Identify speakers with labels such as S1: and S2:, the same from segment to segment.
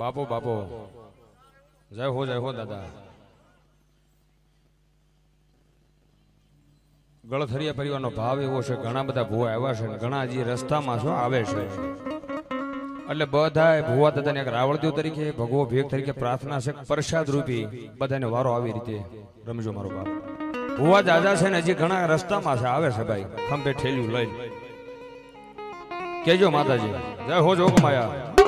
S1: બાપો બાપો. જય હો જય હો, દાદા. ગળથરિયા પરિવારનો ભાવ એવો છે, ઘણા બધા ભૂવા આવ્યા છે ઘણા હજી રસ્તામાં શું આવે છે. એટલે બધા ભૂવા દાદાને એક રાવળદેવ તરીકે, ભગવો ભેગ તરીકે પ્રાર્થના છે, પ્રસાદ રૂપી બધાને વારો આવી રીતે રમજો મારો બાપ. ભુવા દાદા છે ને હજી ઘણા રસ્તામાં છે, આવે છે ભાઈ. ખંભે ઠેલ્યું લઈ કેજો માતાજી. જય હો જોગ માયા.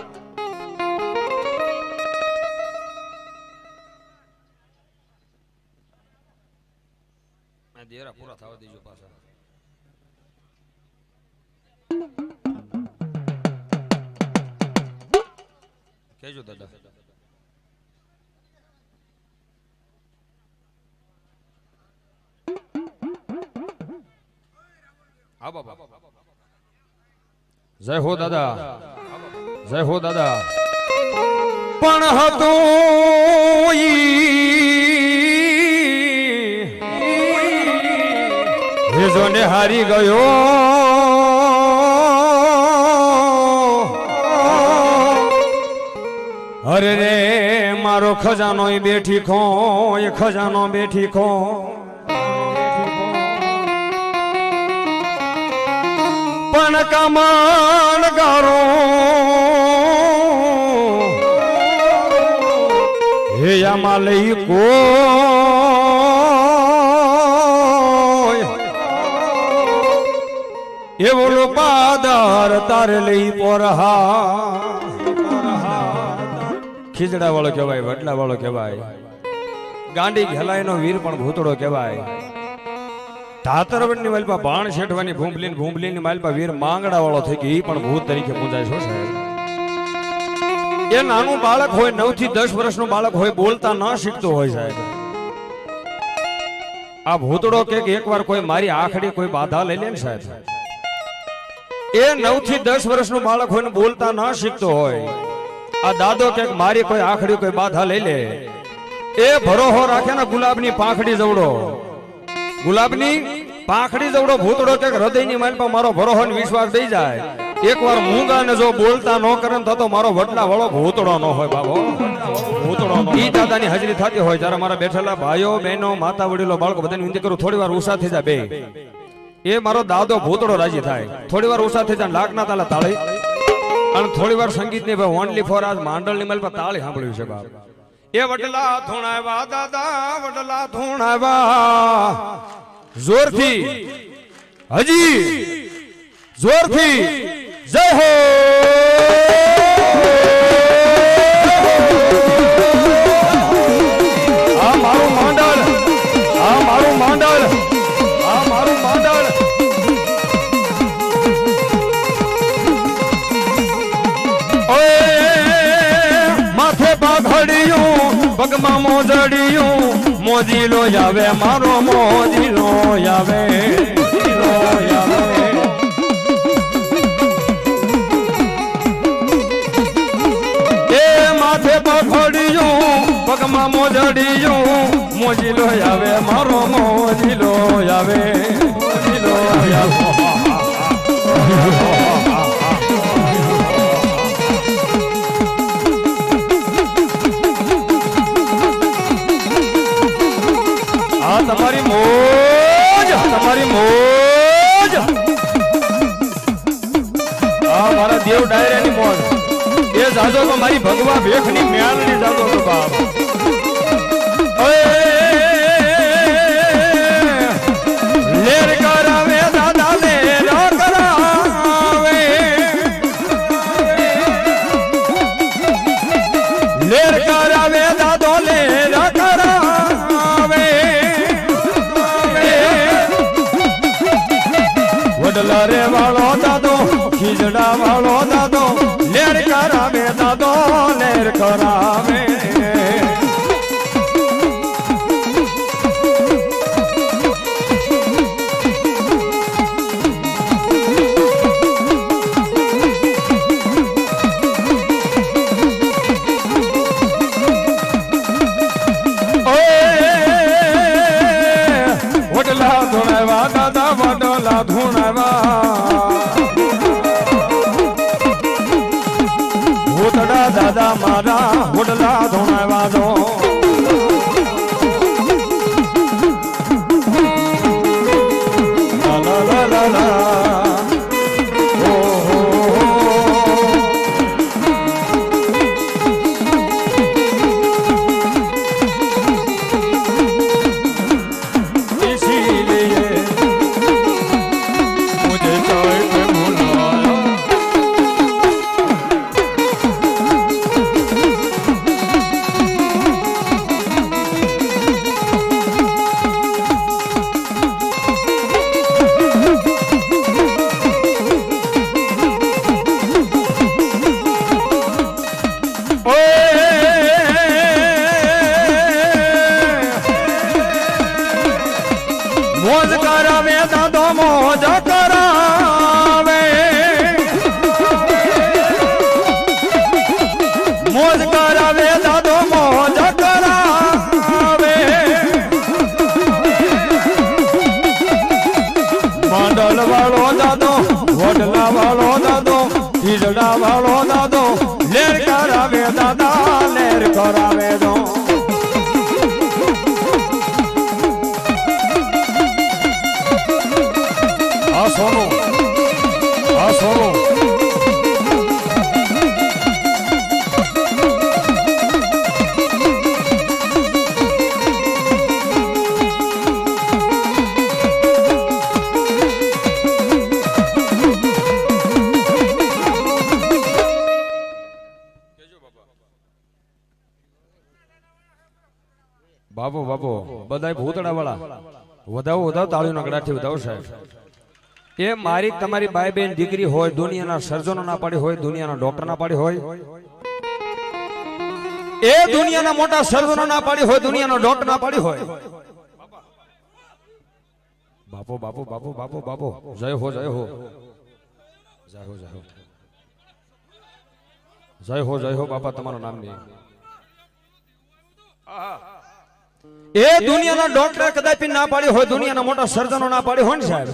S1: દેજો પાછા. કેજો દાદા. હા જય હો દાદા. જય હો દાદા. પણ હતું હેજો ને હારી ગયો. અરે રે, મારો ખજાનો બેઠી ખો, એ ખજાનો બેઠી ખો. પણ કમાણ ગારો. હે આમાં લઈ કો. પાદર તાર લઈ પોરહા ખીજડા વાળો કહેવાય વટલા વાળો કહેવાય. ગાંડી ઘેલાયનો વીર પણ ભૂતળો કહેવાય. ધાતરવડની માલપા બાણ શેઠવાની ભૂંભલીન ભૂંભલીની માલપા વીર માંગડા વાળો થઈ ગયો. એ પણ ભૂત તરીકે પૂજાય છો? સાહેબ એ નાનું બાળક હોય નવથી દસ વર્ષનું બાળક હોય, બોલતા ન શીખતો હોય સાહેબ. આ ભૂતડો કે એકવાર કોઈ મારી આખડી કોઈ બાધા લઈ લે ને સાહેબ. એ નવથી દસ વર્ષનું બાળક હોય બોલતા ના શીખતો હોય. આ દાદો કે મારી કોઈ આખડી કોઈ બાધા લઈ લે. એ ભરોહો રાખે ને ગુલાબની પાંખડી જવડો. ગુલાબની પાંખડી જવડો ભૂતડો કે હૃદયની માલપા મારો ભરોહો ને વિશ્વાસ દઈ જાય. એકવાર મૂંગા ને જો બોલતા ન કરે ને તો મારો વડલા વાળો ભૂતડો ન હોય બાબો. ભૂતડો ઈ દાદાની હાજરી થતી હોય જ્યારે મારા બેઠેલા ભાઈઓ, બહેનો, માતા, વડીલો, બાળકો બધાની વિનંતી કરું થોડી વાર ઉષા થઈ જાય બે. એ મારો દાદો ભૂતડો રાજી થાય. થોડી વાર ઉષા થઈ જાય લાગના તાલા તાળી. અને થોડી વાર સંગીતની ઓનલી ફોર આજ માંડળની પર તાળી સાંભળ્યું છે બાપ. એ વડલા ધોણાવા દાદા વડલા ધૂણાવા જોરથી. હજી. જોરથી. મોજીલો આવે મારો આવે મોજીલો આવે માથે પાઘડિયું પગમાં મોજડિયું મોજીલો આવે મારો મોજીલો આવે મોજીલો આવે મારી ભગવા ભેખની મ્યાલની જાદો તો બાપ. લેર તાળીનો ગળાથી વધાવો સાહેબ. એ મારી તમારી બાઈ બેન દીકરી હોય, દુનિયાના સર્જનો ના પાડી હોય, દુનિયાના ડોક્ટર ના પાડી હોય, એ દુનિયાના મોટા સર્જનો ના પાડી હોય, દુનિયાનો ડોક્ટર ના પાડી હોય. બાપો બાપો બાપો બાપો બાપો, જય હો જય હો. જય હો જય હો. જય હો જય હો, બાપા, તમારું નામ નહીં. એ દુનિયાના ડોક્ટરે કદાચ ના પાડી હોય, દુનિયાના મોટા સર્જનો ના પાડી હોય ને સાહેબ.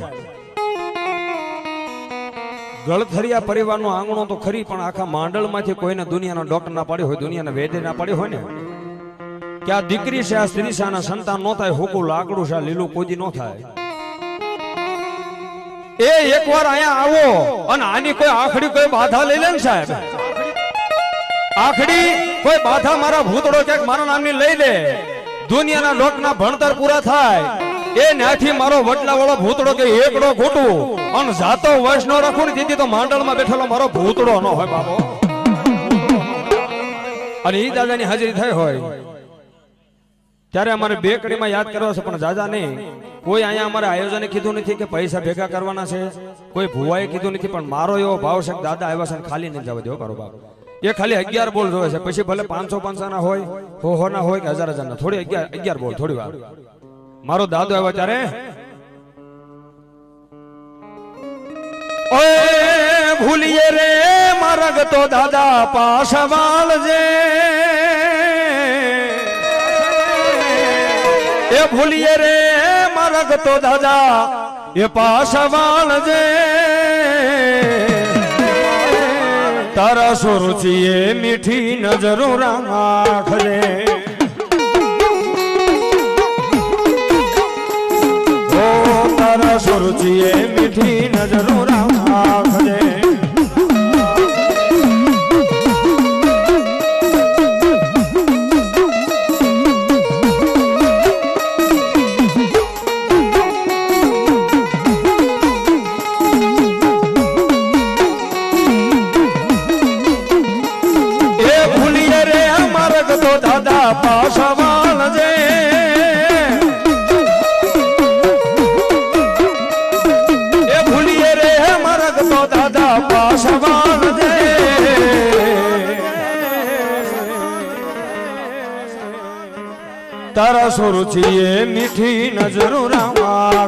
S1: ગળથરિયા પરિવારનો આંગણો તો ખરી, પણ આખા માંડળમાંથી કોઈને દુનિયાનો ડોક્ટર ના પાડી હોય, દુનિયાના વેદે ના પાડી હોય ને. કે આ દીકરી છે, આ સ્ત્રી છે, આના સંતાન નો થાય, હુકું લાકડું છે લીલું કોજી નો થાય. એ એકવાર અહીંયા આવો અને આની કોઈ આખડી કોઈ બાધા લઈ લે ને સાહેબ. આખડી કોઈ બાધા મારા ભૂતડો ક્યાંક મારા નામની લઈ લે. દુનિયાના લોકના ભણતર પૂરા થાય. એ ન્યાથી મારો વડલા વાળો ભૂતડો કે એકડો ખોટું અને જાતો વશ નો રાખું ને તેથી તો માંડળમાં બેઠેલો મારો ભૂતડો ન હોય બાબો અને એ દાદાની હાજરી થઈ હોય. ત્યારે અમારે બે કડીમાં યાદ કરવા છે, પણ દાદા નહીં. કોઈ અહીંયા અમારે આયોજને કીધું નથી કે પૈસા ભેગા કરવાના છે. કોઈ ભુવાએ કીધું નથી, પણ મારો એવો ભાવ છે દાદા આવ્યા છે ખાલી નહીં જવા દેવો મારો બાપ. એ ખાલી અગિયાર બોલ જોવે છે પછી ભલે પાંચસો પાંચસો ના હોય હો હો ના હોય કે હજાર હજાર ના થોડી અગિયાર અગિયાર બોલ થોડી વાર મારો દાદો આવ્યો ત્યારે ઓય ભૂલીએ રે મારગ તો દાદા પાસવાળ જે એ ભૂલીએ રે મારગ તો દાદા એ પાસવાળ જે તારા સુરતીએ મીઠી નજરો રાખજે ઓ તારા સુરતીએ મીઠી નજરો રાખજે તારા સુરુચિએ મીઠી નજરો રામા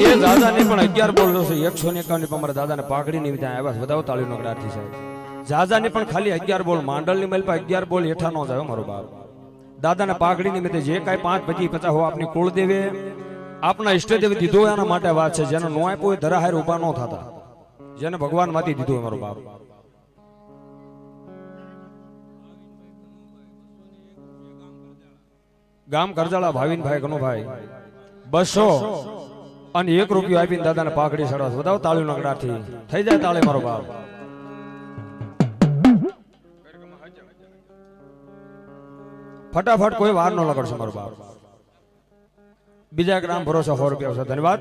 S1: એ દાદાને પણ અગિયાર બોલ છે, એકસો ને એકાવન અમારા દાદાને પાકડી ની ત્યાં આવ્યા વધાવો બતાવો તાળીનો ગડાથી સાહેબ. જાજાને પણ ખાલી અગિયાર બોલ, માંડલની મેલ પર અગિયાર બોલ હેઠા નો જાય મારો બાપ. દાદાને પાઘડી મેં જે કાંઈ પાંચ પછી પચાસ હો આપની કુળદેવે આપના ઈષ્ટદેવ દીધો એના માટે વાત છે. જેનો નો આપ્યો એ ધરાહાર ઊભા ન થતા. જેને ભગવાનમાંથી દીધું મારો બાપ. ગામ કરજાળા ભાવિનભાઈ કનુભાઈ બસો અને એક રૂપિયો આપીને દાદાને પાકડી સડવા બતાવો તાળીનો ગડાથી થઈ જાય તાળી મારો બાપ. ફટાફટ કોઈ વાર ન લગાડશે મારો બાપ. બીજા ગ્રામ ભરોસો સો રૂપિયા આવશે ધન્યવાદ.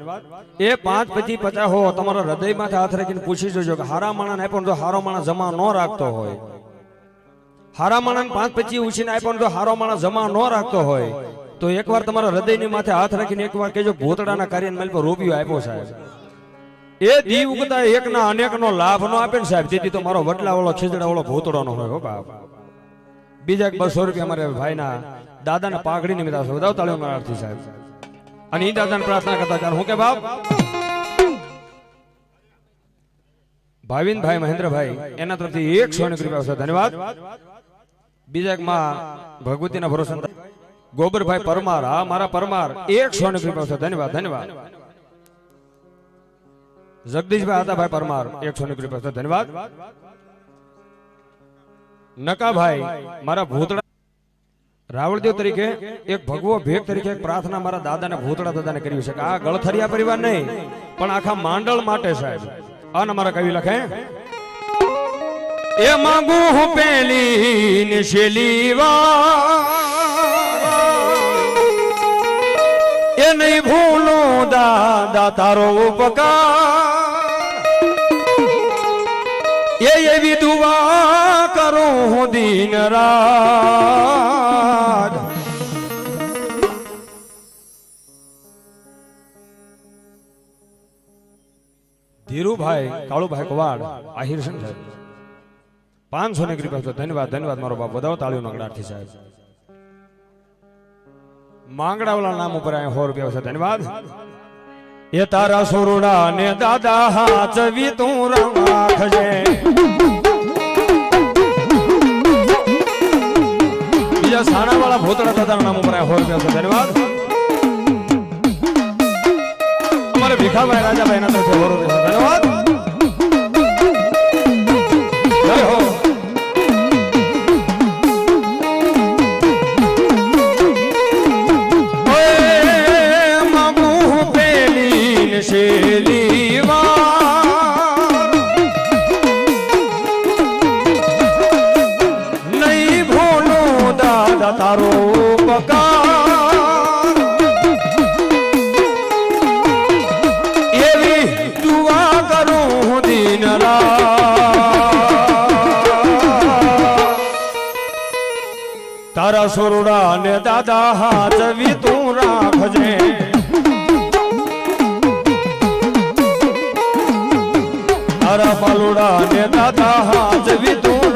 S1: એ પાંચ પછી પચાસ હો, તમારા હૃદયમાંથી હાથ રાખીને પૂછી જોજો કે હારા માણસ આપ્યો જો હારો માણસ જમા ન રાખતો હોય. હારા માણસ પાંચ પછી ઉછીને આપ્યો તો હારો માણસ જમા ન રાખતો હોય. તો એકવાર તમારા હૃદયની માથે હાથ રાખીને એકવાર કહેજો ભૂતડાના કાર્ય મેલ પર રૂપિયો આપ્યો સાહેબ. એ દી ઉગતા એકના અનેકનો લાભ નો આપે ને સાહેબ. જેથી તો મારો વડલા વાળો ખીજડા વાળો ભૂતડો હોય હો બાપ. બીજા બસો રૂપિયા મારે ભાઈના દાદાના પાઘડી નિમિત્ત આવશે. વધાવ તાળીઓ મારાથી સાહેબ. અને એ પ્રાર્થના કરતા ચાલ. હું કે બાપ? ભાવિનભાઈ મહેન્દ્રભાઈ, એના તરફથી એક સો રૂપિયા આવશે ધન્યવાદ. બીજા એક માં ભગવતીના ભરોસા ગોબરભાઈ પરમાર, હા, મારા પરમાર, એક સો રૂપિયા આવશે ધન્યવાદ ધન્યવાદ. જગદીશભાઈ આદાભાઈ પરમાર એકસો ને રૂપિયા ધન્યવાદ. નકાભાઈ, મારા ભૂતળા રાવળદેવ તરીકે એક ભગવો ભેગ તરીકે પ્રાર્થના મારા દાદાને ભૂતળા દાદાને કરી છે કે આ ગળથરિયા પરિવાર નહીં, પણ આખા માંડળ માટે સાહેબ અને મારા કવિ લખે. એ માંગુ હું પેલી નિશેલી એ નહીં ભૂલું દાદા તારો ઉપકાર. એ એવી દુવા કરું હું દિન રાત. ધીરુભાઈ, કાળુભાઈ કવાડ, આહિર સાહેબ પાંચસો ની કૃપા. ધન્યવાદ ધન્યવાદ મારો બાપ. વધાવો તાળીઓ નગડારથી સાહેબ. માંગડાવાળા નામ ઉપર અહીંયા સો રૂપિયા છે. ધન્યવાદ. એ તારા સુરડા ને દાદા હાચવી તું રાખજે. સાણા વાળા ભૂતળા દાદા નામ ઉપર સો રૂપિયા છે. ધન્યવાદ. ભીખાભાઈ રાજાભાઈ ના સો છે ધન્યવાદ તારો. દાદા હાચવી તું રાખજે. તારા પાલુડા ને દાદા હાચવી તું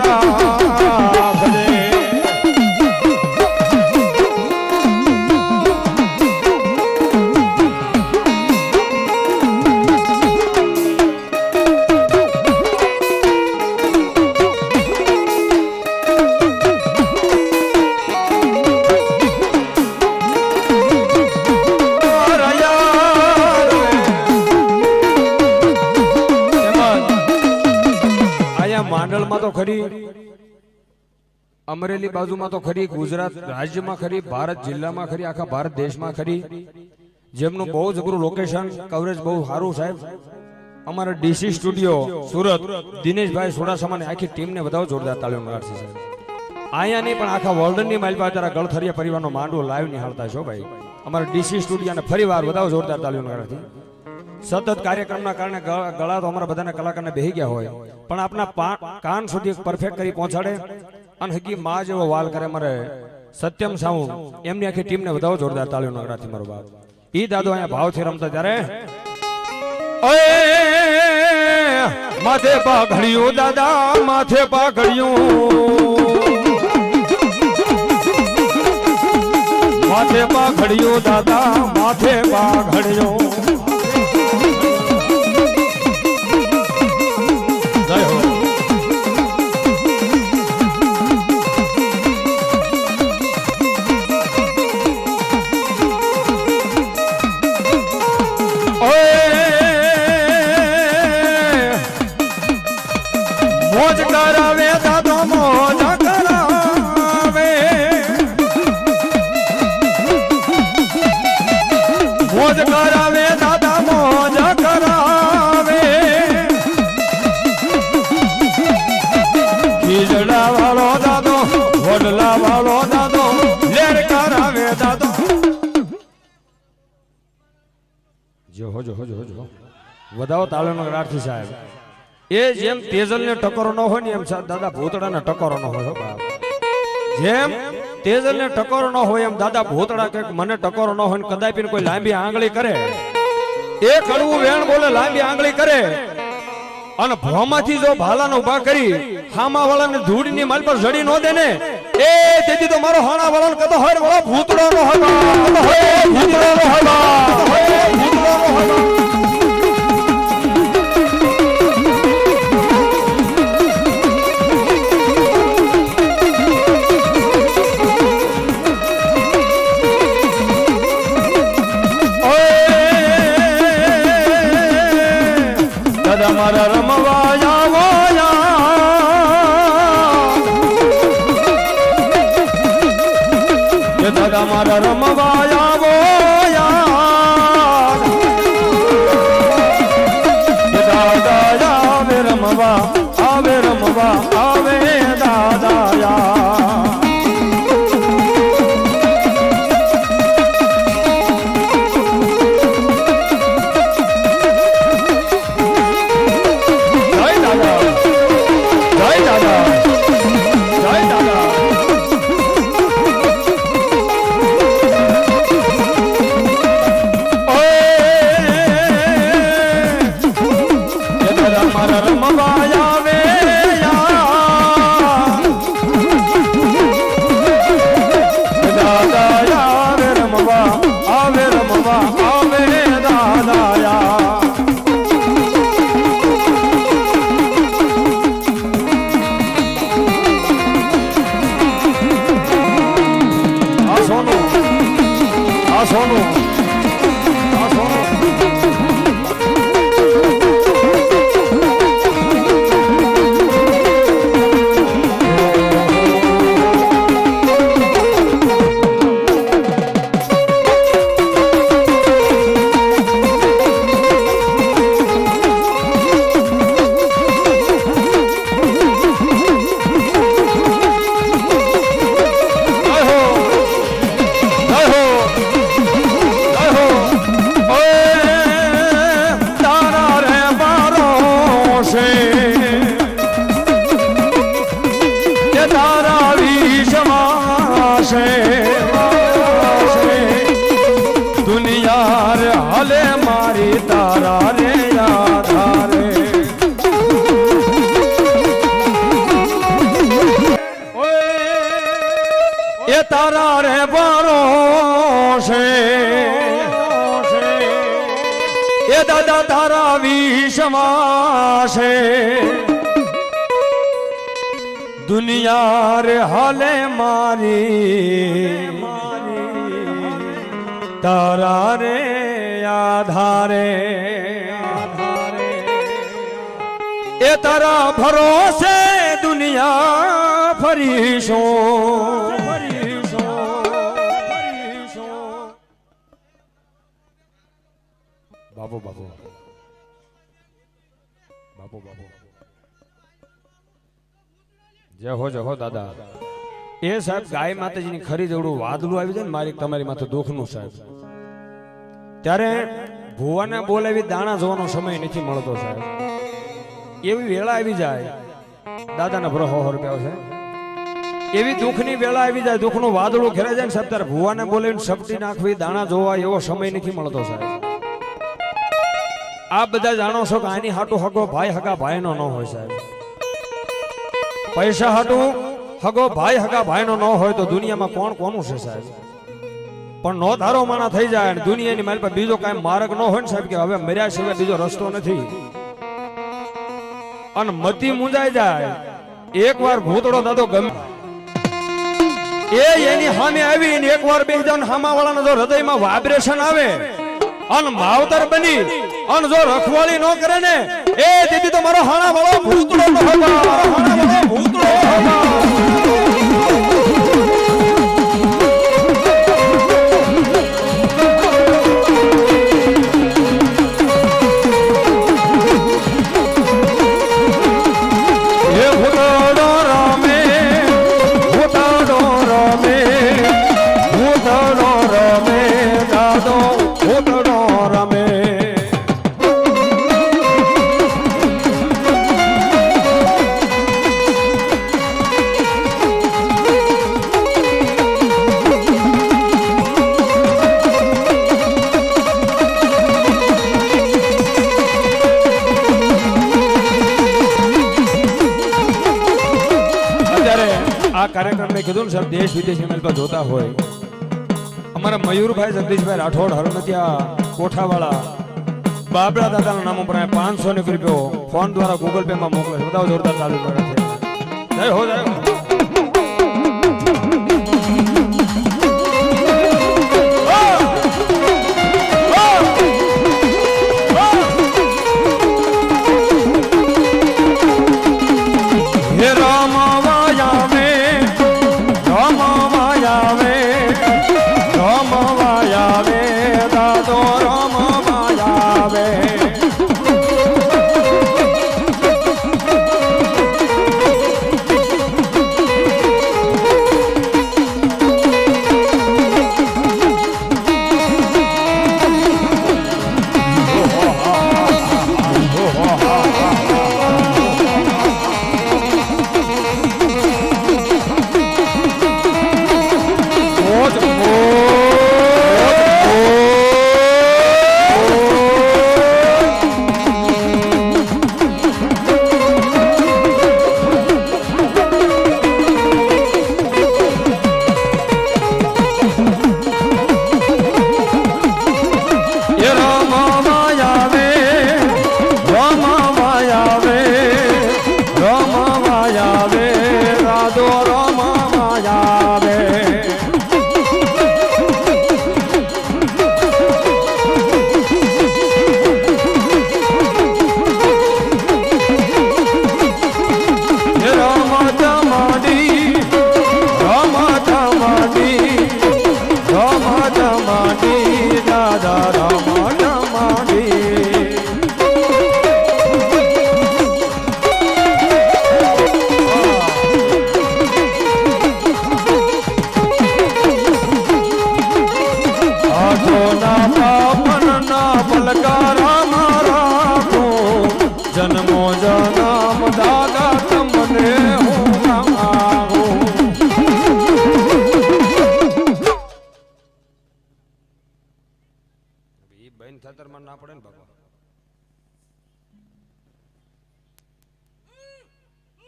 S1: અહીંયા તો ખરી. અમરેલી બાજુમાં તો ખરી, ગુજરાત રાજ્યમાં ખરી, ભારત જિલ્લામાં ખરી, આખા ભારત દેશમાં ખરી. જેમનું બહુ જબરું લોકેશન કવરેજ બહુ સારું સાહેબ. અમારા ડીસી સ્ટુડિયો, સુરત, દિનેશભાઈ સોડાસામાની આખી ટીમને વધાવો જોરદાર તાલીમ મારશે સાહેબ. અહીંયા નહીં, પણ આખા વર્લ્ડની માઇલ પાસે તારા ગળથરિયા પરિવારનો માંડવો લાઈવ નિહાળતા છો ભાઈ. અમારા ડીસી સ્ટુડિયોને ફરી વાર વધાવો જોરદાર તાલીમ મારથી સતત કાર્યક્રમના કારણે ગળા તો અમારા બધાના કલાકારને બેહી ગયા હોય. પણ આપના કાન સુધી પરફેક્ટ કરી પહોંચાડે અને હકી માં જેવો વાલ કરે મારે સત્યમ સાઉ એમની આખી ટીમને વધાવો જોરદાર તાળીઓ નગરાથી મારો બાપ. ઈ દાદો અહીંયા ભાવથી રમતા ત્યારે માથે પાઘડિયું દાદા, માથે પાઘડિયું માથે પાઘડિયું દાદા, માથે પાઘડિયું વાળો દાદો, લેર કરાવે દાદો. જો હોજો હોજો હોજો વધાવો તાળીનો રાઠી સાહેબ. એ જેમ તેજલ ને ટકોરો ન હોય ને એમ દાદા ભૂતડા ને ટકોરો ન હોય બાપ. જેમ તેજલ ને ટકોરો ન હોય એમ દાદા ભૂતડા કે મને ટકોરો ન હોય ને કદાપી કોઈ લાંબી આંગળી કરે. એ કડવું વેણ બોલે, લાંબી આંગળી કરે. અને ભોમાંથી જો ભાલાને ઊભા કરી હામા વાળાને ધૂળની માલ પર જડી ન દે ને એ તેથી તો મારો હાણા વાળાને કદો હોય વાળો ભૂતડો નો હોય કતો હોય ભૂતડો નો હોય ભૂતડો નો હોય મારા મારા હલે હાલે મારી. તારા રે આધારે. એ તારા ભરોસે દુનિયા ફરીશું. જય હો જય હો, દાદા. એ સાહેબ, ગાય માતાજીની ખરી જોડું વાદળું આવી જાય ને, મારી તમારી માથે દુઃખનું સાહેબ. ત્યારે ભુવાને બોલાવી દાણા જોવાનો સમય નથી મળતો સાહેબ. એવી વેળા આવી જાય. દાદાના ભરો હો રૂપિયા છે. એવી દુઃખની વેળા આવી જાય, દુઃખનું વાદળું ઘેરાઈ જાય ને સાહેબ, ત્યારે ભુવાને બોલાવીને શક્તિ નાખવી, દાણા જોવા એવો સમય નથી મળતો સાહેબ. આ બધા જાણો છો કે આની હાટું હગો ભાઈ હગા ભાઈનો ન હોય સાહેબ. પૈસા હટું, હગો ભાઈ, હગા ભાઈનો ન હોય તો દુનિયામાં કોણ કોનું છે સાહેબ? પણ નો ધારો માણા થઈ જાય અને દુનિયાની મારી પાસે બીજો કાંઈ માર્ગ ન હોય ને સાહેબ, કે હવે મર્યા સિવાય બીજો રસ્તો નથી. અને મતી મુંજાઈ જાય. એકવાર ભૂતડો દાદો ગમે એ એની સામે આવી ને એકવાર બે જણ હામા વાળાના જો હૃદયમાં વાઇબ્રેશન આવે અને માવતર બની. અને જો રખવાળી નો કરે ને એ દીદી તો મારો હાણા વાળો ભૂતળો તો સાહેબ દેશ વિદેશ પર જોતા હોય. અમારા મયુરભાઈ, જગદીશભાઈ રાઠોડ હરમતિયા કોઠાવાળા, બાબરા દાદાના નામ ઉપર પાંચસો ને રૂપિયો ફોન દ્વારા ગૂગલ પે માં મોકલે બધા જોરદાર ચાલુ કરે છે. જય હો, જય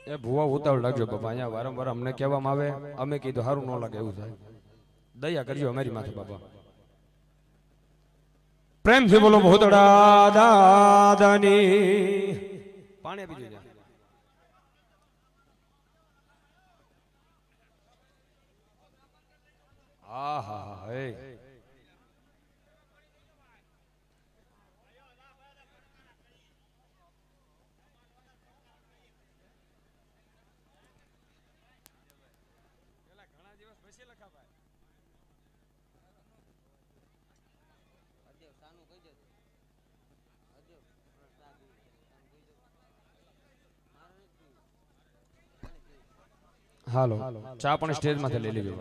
S1: એ ભુવા ઉતાવળ લાગજો બાપા અહીંયા વારંવાર અમને કહેવામાં આવે અમે કીધું સારું ન લાગે એવું થાય. દયા કરજો અમારી માથે બાપા. પ્રેમથી બોલો ભૂતડા દાદાની. પાણી આપી જોઈએ હા હા હા હે. હાલો. ચા પણ સ્ટેજમાંથી લઈ લેજો.